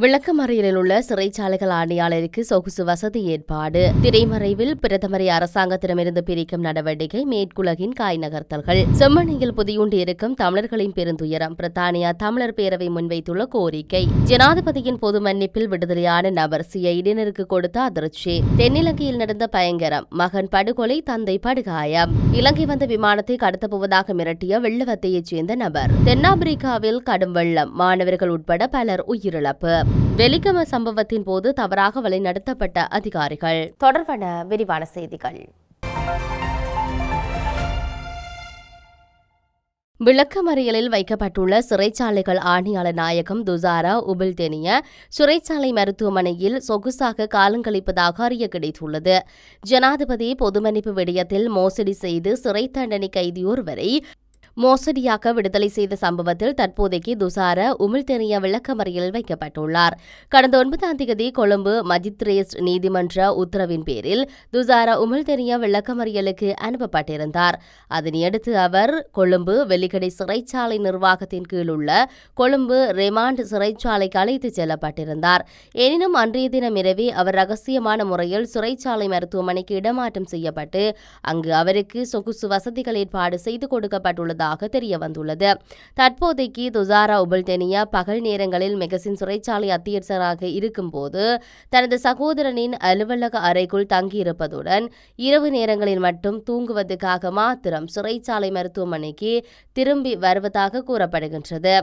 விளக்கமறையில் உள்ள சிறைச்சாலைகள் ஆணையாளருக்கு சொகுசு வசதி ஏற்பாடு. திரைமறைவில் பிரதமரை அரசாங்கத்திடமிருந்து பிரிக்கும் நடவடிக்கை மேற்குலகின் காய் நகர்த்தல்கள். செம்மணியில் புதியுண்டு இருக்கும் தமிழர்களின் பெருந்துயரம் பிரித்தானியா தமிழர் பேரவை முன்வைத்துள்ள கோரிக்கை. ஜனாதிபதியின் பொது மன்னிப்பில் விடுதலையான நபர் சிஐடியினருக்கு கொடுத்த அதிர்ச்சி. தென்னிலங்கையில் நடந்த பயங்கரம் மகன் படுகொலை தந்தை படுகாயம். இலங்கை வந்த விமானத்தை கடத்தப் போவதாக மிரட்டிய வெள்ளவத்தையைச் சேர்ந்த நபர். தென்னாப்பிரிக்காவில் கடும் வெள்ளம் மாணவர்கள் உட்பட பலர் உயிரிழப்பு. வெலிகம சம்பவத்தின் போது தவறாக வழிநடத்தப்பட்ட அதிகாரிகள். தொடர்பான விரிவான செய்திகள். விளக்கமறியலில் வைக்கப்பட்டுள்ள சிறைச்சாலைகள் ஆணையாளர் நாயகம் துசாரா உபில்தெனிய சிறைச்சாலை மருத்துவமனையில் சொகுசாக காலங்கழிப்பதாக அறிய கிடைத்துள்ளது. ஜனாதிபதி பொதுமன்னிப்பு விடயத்தில் மோசடி செய்து சிறை தண்டனை கைதியோர் வரை மோசடியாக விடுதலை செய்த சம்பவத்தில் தற்போதைக்கு துசார உமிழ்தெனிய விளக்கமறியலில் வைக்கப்பட்டுள்ளார். கடந்த ஒன்பதாம் தேதி கொழும்பு மஜித்ரேஸ்ட் நீதிமன்ற உத்தரவின் பேரில் துசார உமிழ்தெனிய விளக்கமறியலுக்கு அனுப்பப்பட்டிருந்தார். அதனையடுத்து அவர் கொழும்பு வெள்ளிக்கடை சிறைச்சாலை நிர்வாகத்தின் கீழ் உள்ள கொழும்பு ரிமாண்ட் சிறைச்சாலைக்கு அழைத்துச் செல்லப்பட்டிருந்தார். எனினும் அன்றைய தினம் இரவே அவர் ரகசியமான முறையில் சிறைச்சாலை மருத்துவமனைக்கு இடமாற்றம் செய்யப்பட்டு அங்கு அவருக்கு சொகுசு வசதிகள் ஏற்பாடு செய்து கொடுக்கப்பட்டுள்ளதாக தெரிய தெரியவந்துள்ளது. தற்போதைக்கு துசாரா உபல்டெனியா பகல் நேரங்களில் மெகசின் சிறைச்சாலை அத்தியட்சராக இருக்கும்போது தனது சகோதரனின் அலுவலக அறைக்குள் தங்கியிருப்பதுடன் இரவு நேரங்களில் மட்டும் தூங்குவதற்காக மாத்திரம் சிறைச்சாலை மருத்துவமனைக்கு திரும்பி வருவதாக கூறப்படுகின்றது.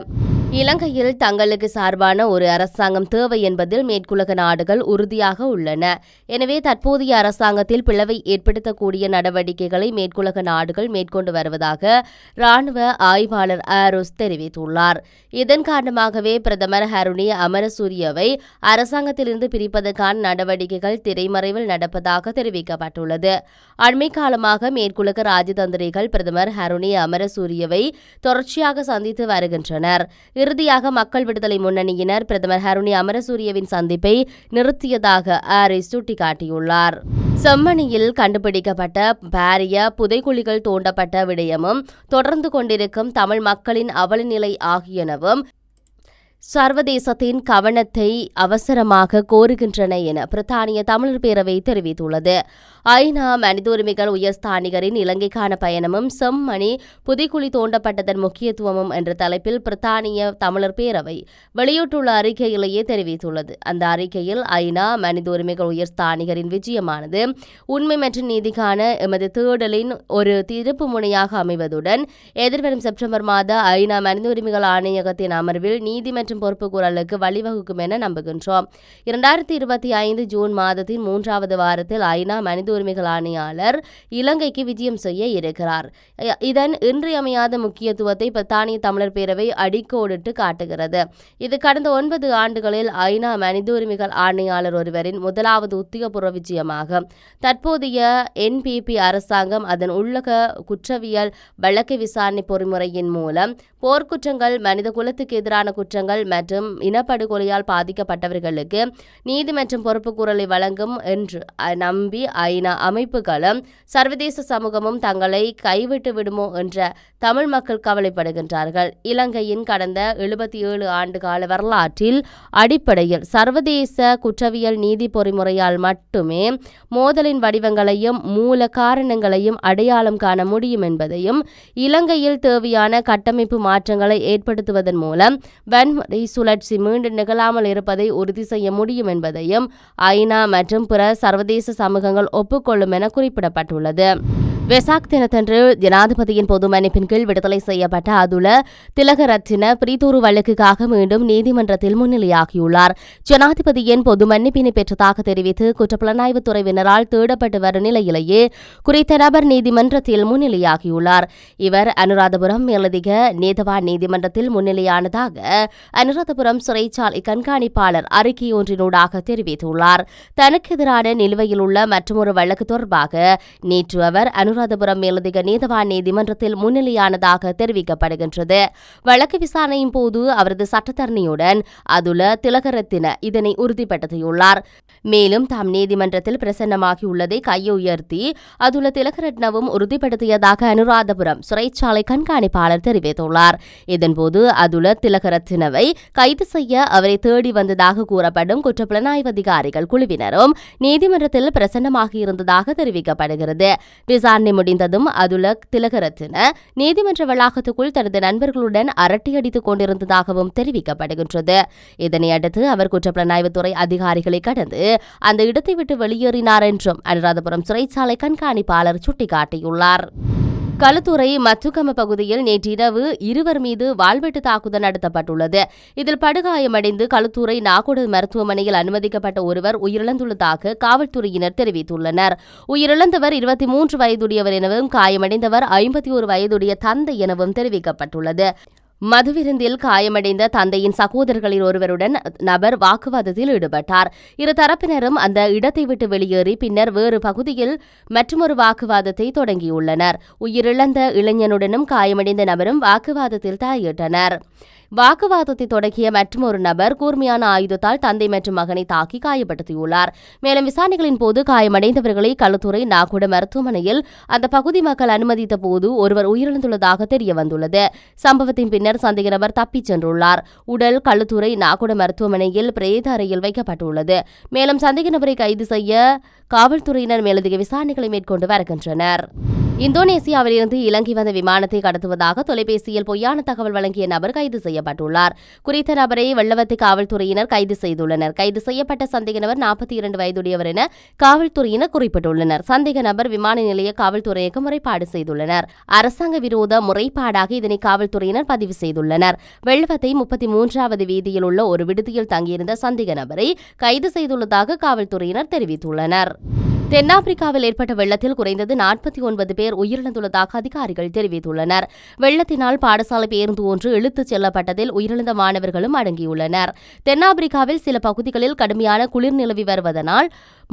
இலங்கையில் தங்களுக்கு சார்பான ஒரு அரசாங்கம் தேவை என்பதில் மேற்குலக நாடுகள் உறுதியாக உள்ளன. எனவே தற்போதைய அரசாங்கத்தில் பிளவை ஏற்படுத்தக்கூடிய நடவடிக்கைகளை மேற்குலக நாடுகள் மேற்கொண்டு வருவதாக ராணுவ ஆய்வாளர் ஆரோஸ் தெரிவித்துள்ளார். இதன் காரணமாகவே பிரதமர் ஹருணி அமரசூரியவை அரசாங்கத்திலிருந்து பிரிப்பதற்கான நடவடிக்கைகள் திரைமறைவில் நடப்பதாக தெரிவிக்கப்பட்டுள்ளது. அண்மை காலமாக மேற்குலக ராஜதந்திரிகள் பிரதமர் ஹருணி அமரசூரியவை தொடர்ச்சியாக சந்தித்து வருகின்றனர். இறுதியாக மக்கள் விடுதலை முன்னணியினர் பிரதமர் ஹருணி அமரசூரியவின் சந்திப்பை நிறுத்தியதாக ஆரிஸ் சுட்டிக்காட்டியுள்ளார். செம்மணியில் கண்டுபிடிக்கப்பட்ட பாரிய புதைக்குழிகள் தோண்டப்பட்ட விடயமும் தொடர்ந்து கொண்டிருக்கும் தமிழ் மக்களின் அவலநிலை ஆகியனவும் சர்வதேசத்தின் கவனத்தை அவசரமாக கோருகின்றன என பிரித்தானிய தமிழர் பேரவை தெரிவித்துள்ளது. ஐநா மனித உரிமைகள் உயர்ஸ்தானிகரின் இலங்கைக்கான பயணமும் செம்மணி புதைக்குழி தோண்டப்பட்டதன் முக்கியத்துவமும் என்ற தலைப்பில் பிரித்தானிய தமிழர் பேரவை வெளியிட்டுள்ள அறிக்கையிலேயே தெரிவித்துள்ளது. அந்த அறிக்கையில் ஐநா மனித உரிமைகள் உயர்ஸ்தானிகரின் விஜயமானது உண்மை மற்றும் நீதிக்கான எமது தேடலின் ஒரு திருப்பு முனையாக அமைவதுடன் எதிர்வரும் செப்டம்பர் மாத ஐநா மனித உரிமைகள் ஆணையகத்தின் அமர்வில் நீதி மற்றும் பொறுப்பு குரலுக்கு வழிவகுக்கும் என நம்புகின்றோம். இரண்டாயிரத்தி இருபத்தி ஐந்து ஜூன் மாதத்தின் மூன்றாவது வாரத்தில் ஐநா மனித உரிமைகள் ஆணையாளர் இலங்கைக்கு விஜயம் செய்ய இருக்கிறார். இதன் இன்றியமையாத முக்கியத்துவத்தை பிரித்தானிய தமிழர் பேரவை அடிக்கோடிட்டு காட்டுகிறது. இது கடந்த ஒன்பது ஆண்டுகளில் ஐநா மனித உரிமைகள் ஆணையாளர் ஒருவரின் முதலாவது உத்தியோகபூர்வ விஜயமாகும் தற்போதைய என்பிபி அரசாங்கம் அதன் உள்ளக குற்றவியல் வழக்கு விசாரணை பொறிமுறையின் மூலம் போர்க்குற்றங்கள் மனித குலத்துக்கு எதிரான குற்றங்கள் மற்றும் இனப்படுகொலையால் பாதிக்கப்பட்டவர்களுக்கு நீதி மற்றும் பொறுப்புக்கூறலை வழங்கும் என்று நம்பி ஐநா அமைப்புகளும் சர்வதேச சமூகமும் தங்களை கைவிட்டு விடுமோ என்ற தமிழ் மக்கள் கவலைப்படுகின்றார்கள். இலங்கையின் கடந்த எழுபத்தி ஏழு ஆண்டு கால வரலாற்றில் அடிப்படையில் சர்வதேச குற்றவியல் நீதி பொறிமுறையால் மட்டுமே மோதலின் வடிவங்களையும் மூல காரணங்களையும் அடையாளம் காண முடியும் என்பதையும் இலங்கையில் தேவையான கட்டமைப்பு மாற்றங்களை ஏற்படுத்துவதன் மூலம் வன்முறை சுழற்சி மீண்டும் நிகழாமல் இருப்பதை உறுதி செய்ய முடியும் என்பதையும் ஐநா மற்றும் பிற சர்வதேச சமூகங்கள் ஒப்புக்கொள்ளும் என குறிப்பிடப்பட்டுள்ளது. வெசாக் தினத்தன்று ஜனாதிபதியின் பொது மன்னிப்பின் கீழ் விடுதலை செய்யப்பட்ட அதுல திலகரத்தின பிரீத்தூரு வழக்குக்காக மீண்டும் நீதிமன்றத்தில் முன்னிலையாகியுள்ளார். ஜனாதிபதியின் பொது மன்னிப்பினை பெற்றதாக தெரிவித்து குற்றப்புலனாய்வுத் துறையினரால் தேடப்பட்டு வரும் நிலையிலேயே குறித்த நபர் நீதிமன்றத்தில் முன்னிலையாகியுள்ளார். இவர் அனுராதபுரம் மேலதிக நீதவான் நீதிமன்றத்தில் முன்னிலையானதாக அனுராதபுரம் சிறைச்சாலை கண்காணிப்பாளர் அறிக்கை ஒன்றினூடாக தெரிவித்துள்ளார். தனக்கு எதிரான நிலுவையில் உள்ள மற்றொரு வழக்கு தொடர்பாக நேற்று அவர் அனு அனுராதபுரம் மேலதிக நீதவான் நீதிமன்றத்தில் முன்னிலையானதாக தெரிவிக்கப்படுகின்றது. வழக்கு விசாரணையின் போது அவரது சட்டத்தரணியுடன் அதுல திலகரத்தின இதனை உறுதிப்படுத்தியுள்ளார். மேலும் தாம் நீதிமன்றத்தில் பிரசன்னமாகியுள்ளதை கையுயர்த்தி அதுல திலகரட்னவும் உறுதிப்படுத்தியதாக அனுராதபுரம் சிறைச்சாலை கண்காணிப்பாளர் தெரிவித்துள்ளார். இதன்போது அதுல திலகரத்தினவை கைது செய்ய அவரை தேடி வந்ததாக கூறப்படும் குற்றப்புலனாய்வு அதிகாரிகள் குழுவினரும் நீதிமன்றத்தில் பிரசன்னமாகியிருந்ததாக தெரிவிக்கப்படுகிறது. விசாரணை முடிந்ததும் அதுல திலகரத்தின நீதிமன்ற வளாகத்துக்குள் தனது நண்பர்களுடன் அரட்டியடித்துக் கொண்டிருந்ததாகவும் தெரிவிக்கப்படுகின்றது. இதனையடுத்து அவர் குற்றப்புலனாய்வுத்துறை அதிகாரிகளை கடந்து அந்த இடத்தை விட்டு வெளியேறினார் என்றும் அனுராதபுரம் சிறைச்சாலை கண்காணிப்பாளர் சுட்டிக்காட்டியுள்ளார். களுத்துறை மத்துக்கம பகுதியில் நேற்றிரவு இருவர் மீது வாள்வெட்டு தாக்குதல் நடத்தப்பட்டுள்ளது. இதில் படுகாயமடைந்து களுத்துறை நாகோடு மருத்துவமனையில் அனுமதிக்கப்பட்ட ஒருவர் உயிரிழந்துள்ளதாக காவல்துறையினர் தெரிவித்துள்ளனர். உயிரிழந்தவர் இருபத்தி மூன்று வயதுடையவர் எனவும் காயமடைந்தவர் ஐம்பத்தி ஒரு வயதுடைய தந்தை எனவும் தெரிவிக்கப்பட்டுள்ளது. மதுவிருந்தில் காயமடைந்த தந்தையின் சகோதரர்களில் ஒருவருடன் நபர் வாக்குவாதத்தில் ஈடுபட்டார். இரு தரப்பினரும் அந்த இடத்தை விட்டு வெளியேறி பின்னர் வேறு பகுதியில் மற்றொரு வாக்குவாதத்தை தொடங்கியுள்ளனர். உயிரிழந்த இளைஞனுடனும் காயமடைந்த நபரும் வாக்குவாதத்தில் தலையிட்டனர். வாக்குவாதத்தை தொடங்கிய மற்றொரு நபர் கூர்மையான ஆயுதத்தால் தந்தை மற்றும் மகனை தாக்கி காயப்படுத்தியுள்ளார். மேலும் விசாரணைகளின் போது காயமடைந்தவர்களை களுத்துறை நாகுட மருத்துவமனையில் அந்த பகுதி மக்கள் அனுமதித்த போது ஒருவர் உயிரிழந்துள்ளதாக தெரியவந்துள்ளது. சம்பவத்தின் பின்னர் சந்தேக நபர் தப்பிச் சென்றுள்ளார். உடல் களுத்துறை நாகுட மருத்துவமனையில் பிரேத அறையில் வைக்கப்பட்டுள்ளது. மேலும் சந்தேக நபரை கைது செய்ய காவல்துறையினர் மேலதிக விசாரணைகளை மேற்கொண்டு வருகின்றனர். இந்தோனேசியாவிலிருந்து இலங்கை வந்த விமானத்தை கடத்துவதாக தொலைபேசியில் பொய்யான தகவல் வழங்கிய நபர் கைது செய்யப்பட்டுள்ளார். குறித்த நபரை வெள்ளவத்தை காவல்துறையினர் கைது செய்துள்ளனர். கைது செய்யப்பட்ட சந்தேக நபர் நாற்பத்தி இரண்டு வயதுடையவர் என காவல்துறையினர் குறிப்பிட்டுள்ளனர். சந்தேக நபர் விமான நிலைய காவல்துறைக்கு முறைப்பாடு செய்துள்ளனர். அரசாங்க விரோத முறைப்பாடாக இதனை காவல்துறையினர் பதிவு செய்துள்ளனர். வெள்ளவத்தை முப்பத்தி மூன்றாவது வீதியில் உள்ள ஒரு விடுதியில் தங்கியிருந்த சந்தேக நபரை கைது செய்துள்ளதாக காவல்துறையினர் தெரிவித்துள்ளனர். தென்னாப்பிரிக்காவில் ஏற்பட்ட வெள்ளத்தில் குறைந்தது நாற்பத்தி ஒன்பது பேர் உயிரிழந்துள்ளதாக அதிகாரிகள் தெரிவித்துள்ளனர். வெள்ளத்தினால் பாடசாலை பேருந்து ஒன்று இழுத்துச் செல்லப்பட்டதில் உயிரிழந்த மாணவர்களும் அடங்கியுள்ளனர். தென்னாப்பிரிக்காவில் சில பகுதிகளில் கடுமையான குளிர் நிலவி வருவதனால்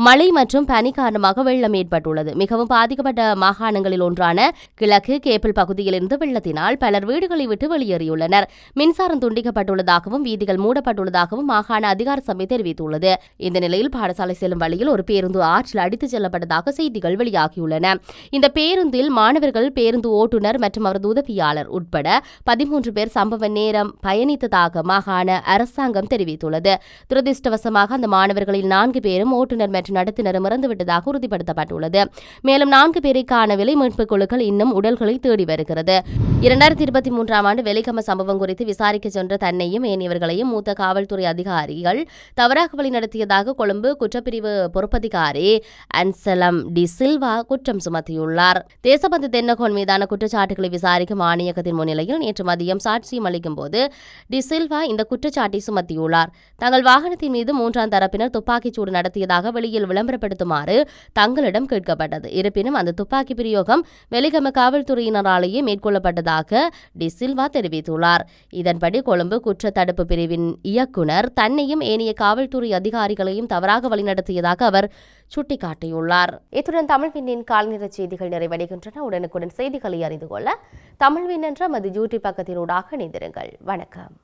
மழை மற்றும் பனி காரணமாக வெள்ளம் ஏற்பட்டுள்ளது. மிகவும் பாதிக்கப்பட்ட மாகாணங்களில் ஒன்றான கிழக்கு கேப்பிள் பகுதியிலிருந்து வெள்ளத்தினால் பலர் வீடுகளை விட்டு வெளியேறியுள்ளனர். மின்சாரம் துண்டிக்கப்பட்டுள்ளதாகவும் வீதிகள் மூடப்பட்டுள்ளதாகவும் மாகாண அதிகார சபை தெரிவித்துள்ளது. இந்த நிலையில் பாடசாலை செல்லும் வழியில் ஒரு பேருந்து ஆற்றில் அடித்துச் செல்லப்பட்டதாக செய்திகள் வெளியாகியுள்ளன. இந்த பேருந்தில் மாணவர்கள் பேருந்து ஓட்டுநர் மற்றும் அவரது உதவியாளர் உட்பட பதிமூன்று பேர் சம்பவ நேரம் பயணித்ததாக மாகாண அரசாங்கம் தெரிவித்துள்ளது. துரதிருஷ்டவசமாக அந்த மாணவர்களில் நான்கு பேரும் ஓட்டுநர் மற்றும் நடத்துனரும் இறந்துவிட்டதாக உறுதிப்படுத்தப்பட்டுள்ளது. மேலும் நான்கு பேரை விலை மீட்பு குழுக்கள் இன்னும் உடல்களை தேடி வருகிறது. இரண்டாயிரத்தி இருபத்தி மூன்றாம் ஆண்டு வெலிகம சம்பவம் குறித்து விசாரிக்க சென்ற தன்னையும் ஏனியவர்களையும் மூத்த காவல்துறை அதிகாரிகள் தவறாக வழிநடத்தியதாக கொழும்பு குற்றப்பிரிவு பொறுப்பதிகாரி அன்சலம் டி சில்வா குற்றம் சுமத்தியுள்ளார். தேசபந்து தென்னகோன் மீதான குற்றச்சாட்டுகளை விசாரிக்கும் ஆணையகத்தின் முன்னிலையில் நேற்று மதியம் சாட்சியம் அளிக்கும் போது டி சில்வா இந்த குற்றச்சாட்டை சுமத்தியுள்ளார். தங்கள் வாகனத்தின் மீது மூன்றாம் தரப்பினர் துப்பாக்கிச்சூடு நடத்தியதாக வெளியில் செய்தியில் விளம்பரப்படுத்துமாறு தங்களிடம் கேட்கப்பட்டது. இருப்பினும் அந்த துப்பாக்கி பிரயோகம் வெலிகம காவல்துறையினராலேயே மேற்கொள்ளப்பட்டதாக டி சில்வா தெரிவித்துள்ளார். இதன்படி கொழும்பு குற்ற தடுப்பு பிரிவின் இயக்குனர் தன்னையும் ஏனைய காவல்துறை அதிகாரிகளையும் தவறாக வழிநடத்தியதாக அவர் சுட்டிக்காட்டியுள்ளார். இத்துடன் தமிழ் விண்ணின் கால்நிற செய்திகள் நிறைவடைகின்றன. உடனுக்குடன் செய்திகளை அறிந்து கொள்ள தமிழ் விண் என்ற மது யூடியூப் பக்கத்தினூடாக இணைந்திருங்கள். வணக்கம்.